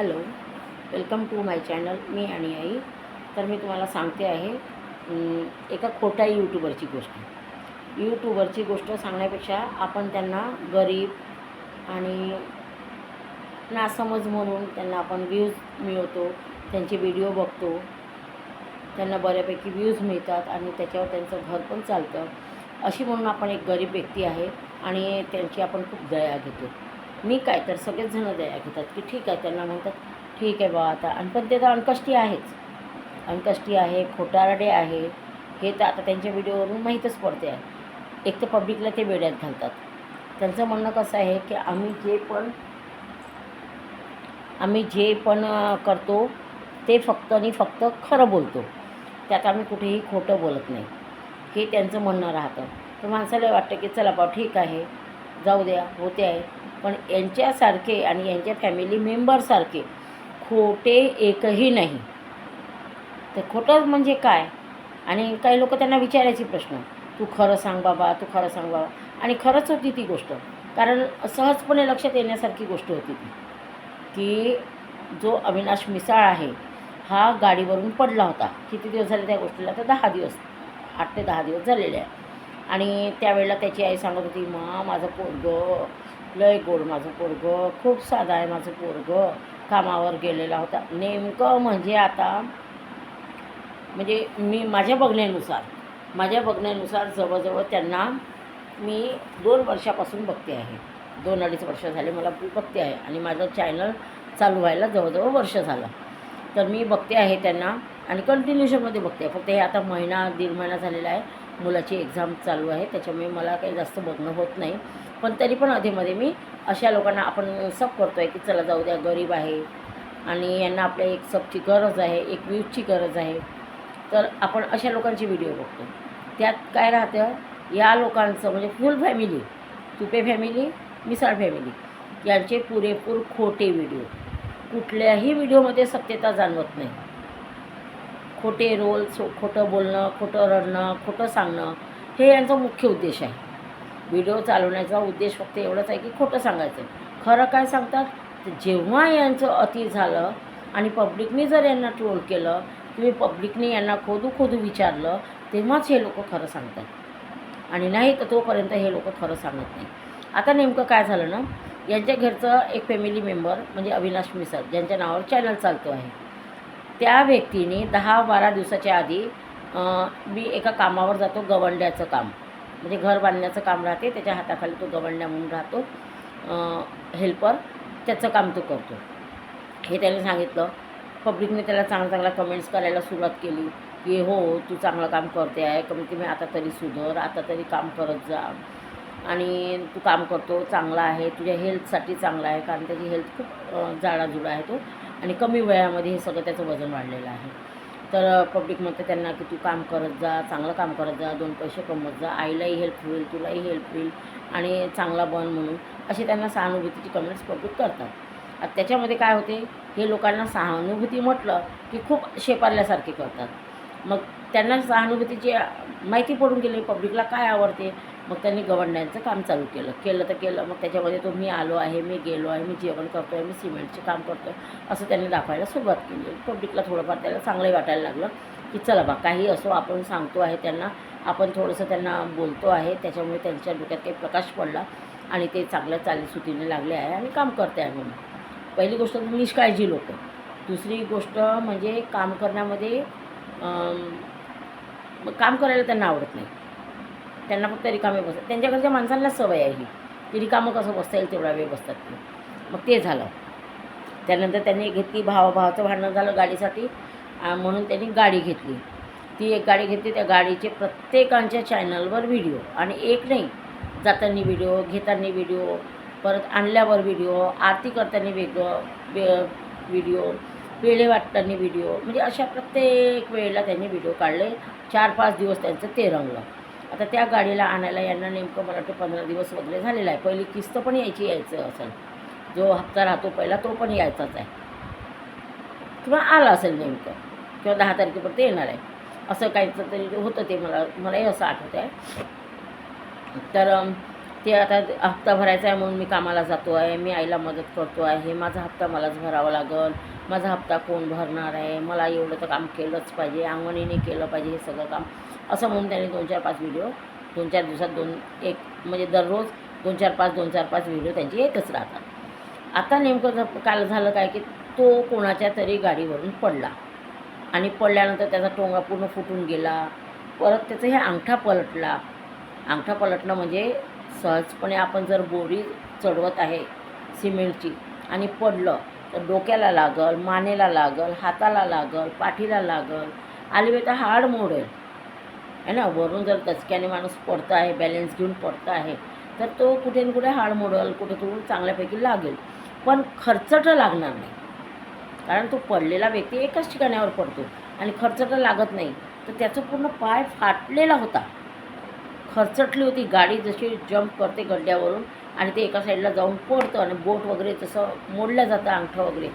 Hello welcome to my channel मी आणि आई. तर मी तुम्हाला सांगते आहे एका खोट्या यूट्यूबरची गोष्ट. यूट्यूबरची गोष्ट सांगण्यापेक्षा आपण त्यांना गरीब आणि नासमज म्हणून त्यांना आपण व्ह्यूज मिळवतो त्यांचे व्हिडिओ बघतो. त्यांना बऱ्यापैकी व्ह्यूज मिळतात आणि त्याच्यावर त्यांचं घर पण चालतं. अशी म्हणून आपण एक गरीब व्यक्ती आहे आणि त्यांची आपण खूप दया घेतो. मी काय तर सगळेच जण दया घेतात की ठीक आहे त्यांना म्हणतात ठीक आहे बा आता. आणि पण ते तर अनकष्टी आहेच. अनकष्टी आहे खोटारडे आहे. हे तर आता त्यांच्या व्हिडिओवरून माहीतच पडते. आहे एक तर पब्लिकला ते वेड्यात घालतात. त्यांचं म्हणणं कसं आहे की आम्ही जे पण आम्ही जे पण करतो ते फक्त आणि फक्त खरं बोलतो. त्यात आम्ही कुठेही खोटं बोलत नाही. हे त्यांचं म्हणणं राहतं. तर माणसाला वाटतं की चला बा ठीक आहे. जाऊ द्या होते आहे. पण यांच्यासारखे आणि यांच्या फॅमिली मेंबरसारखे खोटे एकही नाही. तर खोटं म्हणजे काय? आणि काही लोक त्यांना विचारायचे प्रश्न. तू खरं सांग बाबा तू खरं सांग बाबा. आणि खरंच होती ती गोष्ट. कारण सहजपणे लक्षात येण्यासारखी गोष्ट होती ती. की जो अविनाश मिसाळ आहे हा गाडीवरून पडला होता. किती दिवस झाले त्या गोष्टीला? तर दहा दिवस. आठ ते दहा दिवस झालेले आहे. आणि त्यावेळेला त्याची आई सांगत होती मा माझं पोरगं लय गोड माझं पोरगं खूप साधा आहे माझं पोरगं. कामावर गेलेला होता. नेमकं म्हणजे आता म्हणजे मी माझ्या बघण्यानुसार माझ्या बघण्यानुसार जवळजवळ त्यांना मी दोन वर्षापासून बघते आहे. दोन अडीच वर्ष झाले मला बघते आहे. आणि माझं चॅनल चालू व्हायला जवळजवळ वर्ष झालं. तर मी बघते आहे त्यांना आणि कंटिन्युशनमध्ये बघते आहे. फक्त हे आता महिना दीड महिना झालेला आहे. मुलाची एक्झाम चालू आहे त्याच्यामुळे मला काही जास्त बघणं होत नाही. पण तरी पण अधेमध्ये मी अशा लोकांना आपण सब करतो आहे की चला जाऊ द्या गरीब आहे. आणि यांना आपल्या एक सबची गरज आहे एक व्ह्यूजची गरज आहे. तर आपण अशा लोकांचे व्हिडिओ बघतो. त्यात काय राहतं या लोकांचं म्हणजे full family Tupe family Misal family यांचे पुरेपूर खोटे व्हिडिओ कुठल्याही व्हिडिओमध्ये सत्यता जाणवत नाही. खोटे रोल सो खोटं बोलणं खोटं रडणं खोटं सांगणं हे यांचा मुख्य उद्देश आहे. व्हिडिओ चालवण्याचा उद्देश फक्त एवढंच आहे की खोटं सांगायचं. खरं काय सांगतात? तर जेव्हा यांचं अति झालं आणि पब्लिकने जर यांना ट्रोल केलं किंवा पब्लिकने यांना खोदू खोदू विचारलं तेव्हाच हे लोक खरं सांगतात. आणि नाही तर तोपर्यंत हे लोक खरं सांगत नाही. आता नेमकं काय झालं ना? यांच्या घरचं एक फॅमिली मेंबर म्हणजे अविनाश मिसर ज्यांच्या नावावर चॅनल चालतो आहे. त्या व्यक्तीने दहा बारा दिवसाच्या आधी मी एका कामावर जातो गवंड्याचं काम. म्हणजे घर बांधण्याचं काम राहते त्याच्या हाताखाली तो गवंड्या म्हणून राहतो हेल्पर त्याचं काम तो करतो. हे त्याने सांगितलं. पब्लिकने त्याला चांगल्या चांगल्या कमेंट्स करायला सुरुवात केली की हो तू चांगलं काम करते आहे कमीत कमी आता तरी सुधर आता तरी काम करत जा. आणि तू काम करतो चांगला आहे तुझ्या हेल्थसाठी चांगला आहे कारण त्याची हेल्थ खूप जाडाजुडा आहे तो. आणि कमी वयामध्ये हे सगळं त्याचं वजन वाढलेलं आहे. तर पब्लिक म्हणतं त्यांना की तू काम करत जा चांगलं काम करत जा दोन पैसे कमवत जा आईलाही हेल्प होईल तुलाही हेल्प होईल आणि चांगला बन म्हणून असे त्यांना सहानुभूतीची कमेंट्स पब्लिक करतात. आता त्याच्यामध्ये काय होते हे लोकांना सहानुभूती म्हटलं की खूप शेपारल्यासारखे करतात. मग त्यांना सहानुभूतीची माहिती पडून गेली पब्लिकला काय आवडते? मग त्यांनी गवंड्यांचं काम चालू केलं. केलं तर केलं. मग त्याच्यामध्ये तो मी आलो आहे मी गेलो आहे मी जेवण करतो आहे मी सिमेंटचे काम करतो आहे असं त्यांनी दाखवायला सुरुवात केली. पब्लिकला थोडंफार त्याला चांगलंही वाटायला लागलं की चला बा काही असो आपण सांगतो आहे त्यांना. आपण थोडंसं त्यांना बोलतो आहे. त्याच्यामुळे त्यांच्या डोक्यात काही प्रकाश पडला आणि ते चांगल्या चालीसुतीने लागले आहे आणि काम करते आहे म्हणून. पहिली गोष्ट म्हणजे निष्काळजी लोक. दुसरी गोष्ट म्हणजे काम करण्यामध्ये काम करायला त्यांना आवडत नाही. त्यांना फक्त रिकामे बसतात. त्यांच्याकडच्या माणसांना सवय आहे ही की रिकामं कसं बसता येईल तेवढा वेळ बसतात ते. मग ते झालं. त्यानंतर त्यांनी घेतली भावाभावाचं भांडण झालं गाडीसाठी म्हणून त्यांनी गाडी घेतली. ती एक गाडी घेतली त्या गाडीचे प्रत्येकांच्या चॅनलवर व्हिडिओ आणि एक नाही जाताना व्हिडिओ घेताना व्हिडिओ परत आणल्यावर व्हिडिओ आरती करताना वेगळं वे व्हिडिओ वेळे वाटताना व्हिडिओ म्हणजे अशा प्रत्येक वेळेला त्यांनी व्हिडिओ काढले. चार पाच दिवस त्यांचं ते रंगलं. आता त्या गाडीला आणायला यांना नेमकं मला वाटतं पंधरा दिवस वगैरे झालेला आहे. पहिली किस्त पण यायची यायचं असेल. जो हप्ता राहतो पहिला तो पण यायचाच आहे. किंवा आला असेल नेमकं. किंवा दहा तारखेपर्यंत येणार आहे. असं काहीचं तरी होतं ते मला मलाही असं आठवत आहे. तर ते आता हप्ता भरायचा आहे म्हणून मी कामाला जातो आहे मी आईला मदत करतो आहे माझा हप्ता मलाच भरावा लागेल. माझा हप्ता कोण भरणार आहे? मला एवढं तर काम केलंच पाहिजे अंगणीने केलं पाहिजे हे सगळं काम. असं म्हणून त्यांनी दोन चार पाच व्हिडिओ दोन चार दिवसात दोन एक म्हणजे दररोज दोन चार पाच दोन चार पाच व्हिडिओ त्यांचे येतच राहतात. आता नेमकं काल झालं काय की तो कोणाच्या तरी गाडीवरून पडला आणि पडल्यानंतर त्याचा टोंगा पूर्ण फुटून गेला परत त्याचं हे अंगठा पलटला. अंगठा पलटणं म्हणजे सहजपणे आपण जर बोरी चढवत आहे सिमेंटची आणि पडलं तर डोक्याला लागल मानेला लागल हाताला लागल पाठीला लागल. आली तर हाड मोडेल आहे. ना? वरून जर दचक्याने माणूस पडता आहे बॅलेन्स घेऊन पडता आहे तर तो कुठे ना कुठे हाड मोडल कुठे तो चांगल्यापैकी लागेल. पण खर्चटं लागणार नाही. कारण तो पडलेला व्यक्ती एकाच ठिकाणावर पडतो आणि खर्चटं लागत नाही. तर त्याचा पूर्ण पाय फाटलेला होता. खरचटली होती. गाडी जशी जंप करते गड्ड्यावरून आणि ते एका साईडला जाऊन पडतं आणि बोट वगैरे तसं मोडलं जातं अंगठं वगैरे.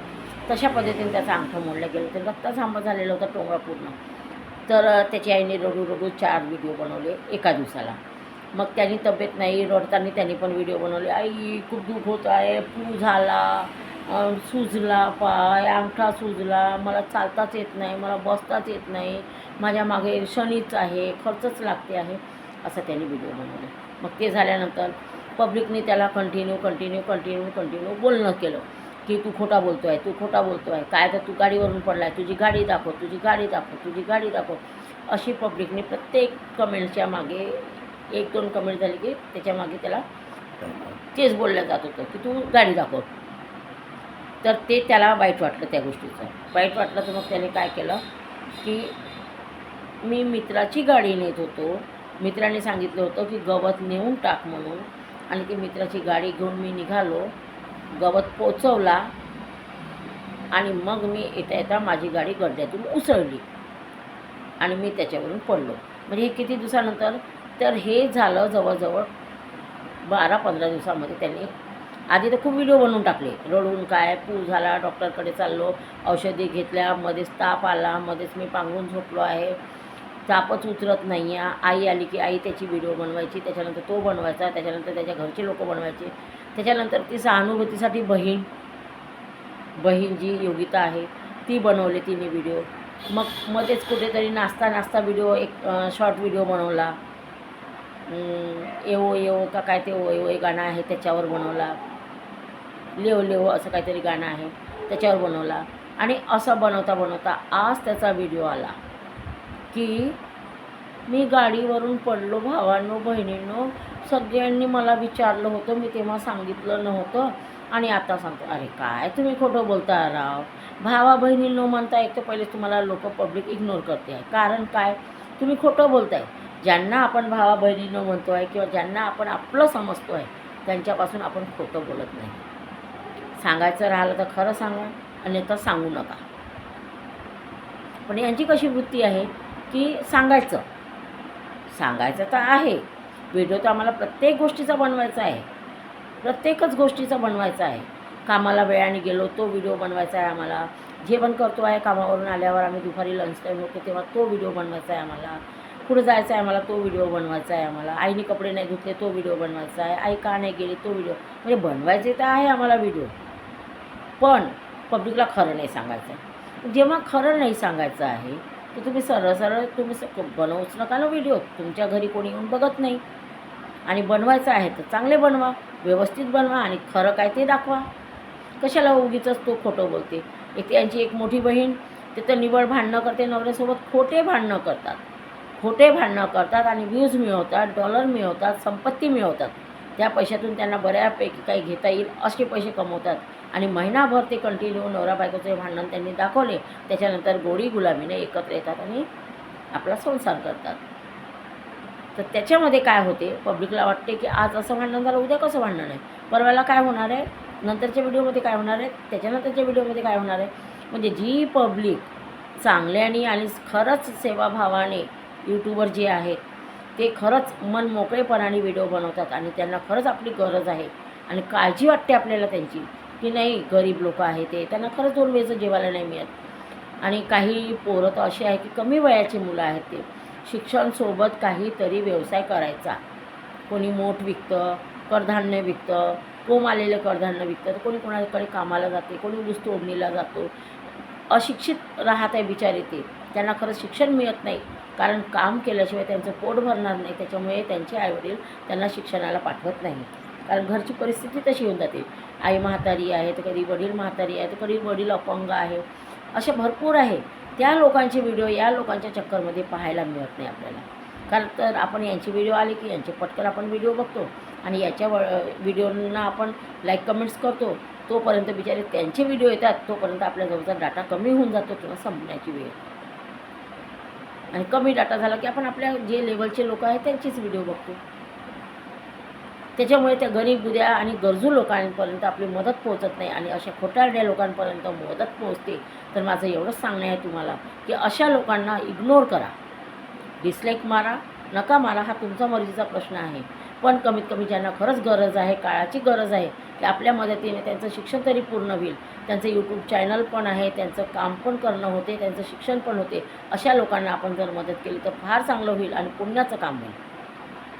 तशा पद्धतीने त्याचं अंगठं मोडलं गेलं. तर रक्ताच आंबा झालेला होता टोंगळा पूर्ण. तर त्याची आईने रडू रडू चार व्हिडिओ बनवले एका दिवसाला. मग त्यांनी तब्येत नाही रडताना त्यांनी पण व्हिडिओ बनवले. आई खूप दुःख होत आहे पू झाला सुजला पाय अंगठा सुजला मला चालताच येत नाही मला बसताच येत नाही माझ्या मागे शनीच आहे खर्चच लागते आहे असं त्यांनी व्हिडिओ बनवले. मग ते झाल्यानंतर पब्लिकने त्याला कंटिन्यू कंटिन्यू कंटिन्यू कंटिन्यू बोलणं केलं. की तू खोटा बोलतो आहे तू खोटा बोलतो आहे काय तर तू गाडीवरून पडला आहे तुझी गाडी दाखव तुझी गाडी दाखव तुझी गाडी दाखव. अशी पब्लिकने प्रत्येक कमेंटच्या मागे एक दोन कमेंट झाली की त्याच्यामागे त्याला तेच बोललं जात होतं की तू गाडी दाखव. तर ते त्याला वाईट वाटलं त्या गोष्टीचं. वाईट वाटलं तर मग त्याने काय केलं की मी मित्राची गाडी नेत होतो. मित्राने सांगितलं होतं की गवत नेऊन टाक म्हणून आणि ती मित्राची गाडी घेऊन मी निघालो. गवत पोचवला आणि मग मी येता येता माझी गाडी गड्ड्यातून उसळली. आणि मी त्याच्यावरून पडलो. म्हणजे हे किती दिवसानंतर? तर हे झालं जवळजवळ बारा पंधरा दिवसामध्ये त्यांनी आधी तर खूप व्हिडिओ बनवून टाकले. रडून काय पूर झाला डॉक्टरकडे चाललो औषधी घेतल्या मध्येच ताप आला मध्येच मी पांघरून झोपलो आहे. चापच उतरत नाही आहे. आई आली की आई त्याची व्हिडिओ बनवायची त्याच्यानंतर तो बनवायचा त्याच्यानंतर त्याच्या घरचे लोक बनवायचे. त्याच्यानंतर ती सहानुभूतीसाठी बहीण बहीण जी योगिता आहे ती बनवली तिने व्हिडिओ मग मध्येच कुठेतरी नाचता नाचता व्हिडिओ एक शॉर्ट व्हिडिओ बनवला. अं, एवो का काय ते ओ एवो हे गाणं आहे त्याच्यावर बनवला. लेव लेव असं काहीतरी गाणं आहे त्याच्यावर बनवला. आणि असं बनवता बनवता आज त्याचा व्हिडिओ आला. की मी गाडीवरून पडलो भावांनो बहिणींनो. सगळ्यांनी मला विचारलं होतं मी तेव्हा सांगितलं नव्हतं. आणि आता सांगतो अरे काय तुम्ही खोटं बोलता राव? भावा बहिणींनो म्हणता एक तर पहिले तुम्हाला लोक पब्लिक इग्नोर करते आहे कारण काय? तुम्ही खोटं बोलताय. ज्यांना आपण भावा बहिणींनो म्हणतो आहे किंवा ज्यांना आपण आपलं समजतो आहे त्यांच्यापासून आपण खोटं बोलत नाही. सांगायचं राहिलं तर खरं सांगा आणि तर सांगू नका. पण यांची कशी वृत्ती आहे? की सांगायचं. सांगायचं तर आहे. व्हिडिओ तर आम्हाला प्रत्येक गोष्टीचा बनवायचा आहे. प्रत्येकच गोष्टीचा बनवायचा आहे. कामाला वेळाने गेलो तो व्हिडिओ बनवायचा आहे आम्हाला. जेवण करतो आहे कामावरून आल्यावर आम्ही दुपारी लंच टाईम होतो तेव्हा तो व्हिडिओ बनवायचा आहे आम्हाला. पुढे जायचं आहे आम्हाला तो व्हिडिओ बनवायचा आहे आम्हाला. आईने कपडे नाही धुतले तो व्हिडिओ बनवायचा आहे. आई का नाही गेली तो व्हिडिओ म्हणजे बनवायचे तर आहे आम्हाला व्हिडिओ पण पब्लिकला खरं नाही सांगायचं जेव्हा खरं नाही सांगायचं आहे की तुम्ही सरळ सरळ तुम्ही स बनवूच नका ना व्हिडिओ तुमच्या घरी कोणी येऊन बघत नाही. आणि बनवायचं आहे तर चांगले बनवा व्यवस्थित बनवा आणि खरं काय ते दाखवा. कशाला उगीच तो खोटं बोलते? एक त्यांची एक मोठी बहीण ते तर निवड भांडणं करते नवऱ्यासोबत खोटे भांडणं करतात. खोटे भांडणं करतात आणि व्ह्यूज मिळवतात डॉलर मिळवतात संपत्ती मिळवतात. त्या पैशातून त्यांना बऱ्यापैकी काही घेता येईल असे पैसे कमवतात. आणि महिनाभर ते कंटिन्यू नवरा बायकोचे भांडण त्यांनी दाखवले. त्याच्यानंतर गोडी गुलामीने एकत्र येतात आणि आपला संसार करतात. तर त्याच्यामध्ये काय होते? पब्लिकला वाटते की आज असं भांडण झालं उद्या कसं भांडण आहे? परवाला काय होणार आहे? नंतरच्या व्हिडिओमध्ये काय होणार आहे? त्याच्यानंतरच्या व्हिडिओमध्ये काय होणार आहे? म्हणजे जी पब्लिक चांगल्याने आणि खरंच सेवाभावाने यूट्यूबर जे आहेत ते खरंच मन मोकळेपणाने व्हिडिओ बनवतात आणि त्यांना खरंच आपली गरज आहे आणि काळजी वाटते आपल्याला त्यांची की नाही गरीब लोक आहे ते त्यांना खरंच दोन वेळचं जेवायला नाही मिळत. आणि काही पोरं तर असे आहे की कमी वयाची मुलं आहेत ते. शिक्षणसोबत काहीतरी व्यवसाय करायचा. कोणी मोठ विकतं कडधान्य विकतं कोंब आलेलं कडधान्य विकतं तर कोणी कोणाकडे कामाला जाते कोणी ऊस तोडणीला जातो. अशिक्षित राहत आहे बिचारे ते. त्यांना खरंच शिक्षण मिळत नाही. कारण काम केल्याशिवाय त्यांचं पोट भरणार नाही त्याच्यामुळे त्यांचे आईवडील त्यांना शिक्षणाला पाठवत नाही. कारण घरची परिस्थिती तशी होऊन जाते. आई म्हातारी आहे तर कधी वडील म्हातारी आहे तर कधी वडील अपंग आहे. असे भरपूर आहे. त्या लोकांचे व्हिडिओ या लोकांच्या चक्करमध्ये पाहायला मिळत नाही आपल्याला. कारण तर आपण यांचे व्हिडिओ आले की यांचे पटकन आपण व्हिडिओ बघतो. आणि याच्या व व्हिडिओंना आपण लाईक कमेंट्स करतो. तोपर्यंत बिचारे त्यांचे व्हिडिओ येतात. तोपर्यंत आपल्या जवळचा डाटा कमी होऊन जातो. किंवा संपण्याची वेळ. आणि कमी डाटा झाला की आपण आपल्या जे लेवलचे लोक आहेत त्यांचीच व्हिडिओ बघतो. त्याच्यामुळे त्या गरीब उद्या आणि गरजू लोकांपर्यंत आपली मदत पोहोचत नाही आणि अशा खोटारड्या लोकांपर्यंत मदत पोहोचते. तर माझं एवढंच सांगणं आहे तुम्हाला की अशा लोकांना इग्नोर करा. डिसलाईक मारा नका मारा हा तुमचा मर्जीचा प्रश्न आहे. पण कमीत कमी ज्यांना खरंच गरज आहे काळाची गरज आहे की आपल्या मदतीने त्यांचं शिक्षण तरी पूर्ण होईल. त्यांचं यूट्यूब चॅनल पण आहे त्यांचं काम पण करणं होते त्यांचं शिक्षण पण होते अशा लोकांना आपण जर मदत केली तर फार चांगलं होईल आणि पुण्याचं काम होईल.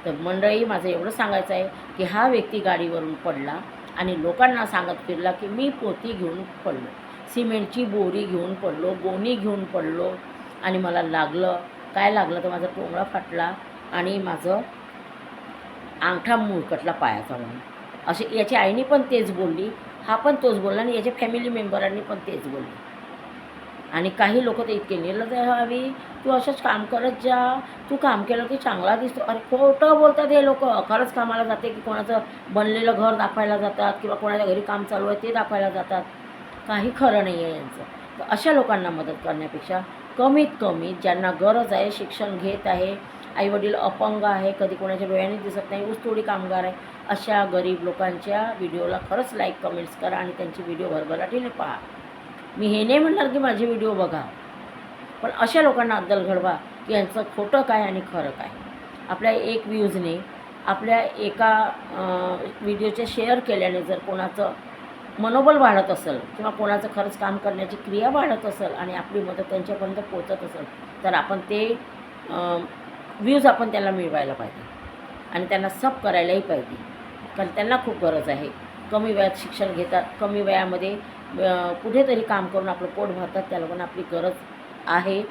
तर मंडळी माझं एवढं सांगायचं आहे की हा व्यक्ती गाडीवरून पडला आणि लोकांना सांगत फिरला की मी पोती घेऊन पडलो सिमेंटची बोरी घेऊन पडलो गोणी घेऊन पडलो आणि मला लागलं. काय लागलं? तर माझा टोंगळा फाटला आणि माझं अंगठा मुळकटला पायाचा म्हणून. असे याच्या आईने पण तेच बोलली हा पण तोच बोलला आणि याच्या फॅमिली मेंबरांनी पण तेच बोलले. आणि काही लोक तर इतके निर्लज हवी तू असंच काम करत जा तू काम केलं की चांगला दिसतो. अरे खोटं बोलतात हे लोक. खरंच कामाला जाते की कोणाचं बनलेलं घर दाखवायला जातात किंवा कोणाच्या घरी काम चालू आहे ते दाखवायला जातात. काही खरं नाही आहे यांचं. तर अशा लोकांना मदत करण्यापेक्षा कमीत कमी ज्यांना गरज आहे शिक्षण घेत आहे आईवडील अपंग आहे कधी कोणाच्या डोळ्याने दिसत नाही ऊसतोडी कामगार आहे अशा गरीब लोकांच्या व्हिडिओला खरंच लाईक कमेंट्स करा आणि त्यांची व्हिडिओ भरभराटीने पहा. मी हे नाही म्हणणार की माझे व्हिडिओ बघा पण अशा लोकांना अद्दल घडवा की यांचं खोटं काय आणि खरं काय? आपल्या एक व्ह्यूजने आपल्या एका व्हिडिओचे शेअर केल्याने जर कोणाचं मनोबल वाढत असेल किंवा कोणाचं खरंच काम करण्याची क्रिया वाढत असेल आणि आपली मदत त्यांच्यापर्यंत पोचत असेल तर आपण ते व्ह्यूज आपण त्याला मिळवायला पाहिजे. आणि त्यांना सब करायलाही पाहिजे. कारण त्यांना खूप गरज आहे. कमी वयात शिक्षण घेतात. कमी वयामध्ये कुठेतरी काम करून आपलं पोट भरतात. त्या लोकांना आपली गरज आहे.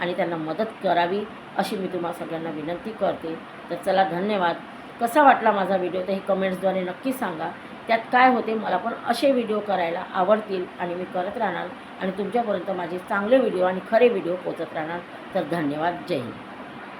आणि त्यांना मदत करावी अशी मी तुम्हाला सगळ्यांना विनंती करते. तर चला धन्यवाद. कसा वाटला माझा व्हिडिओ तर हे कमेंट्सद्वारे नक्की सांगा. त्यात काय होते? मला पण असे व्हिडिओ करायला आवडतील. आणि मी करत राहणार. आणि तुमच्यापर्यंत माझे चांगले व्हिडिओ आणि खरे व्हिडिओ पोचत राहणार. तर धन्यवाद. जय हिंद.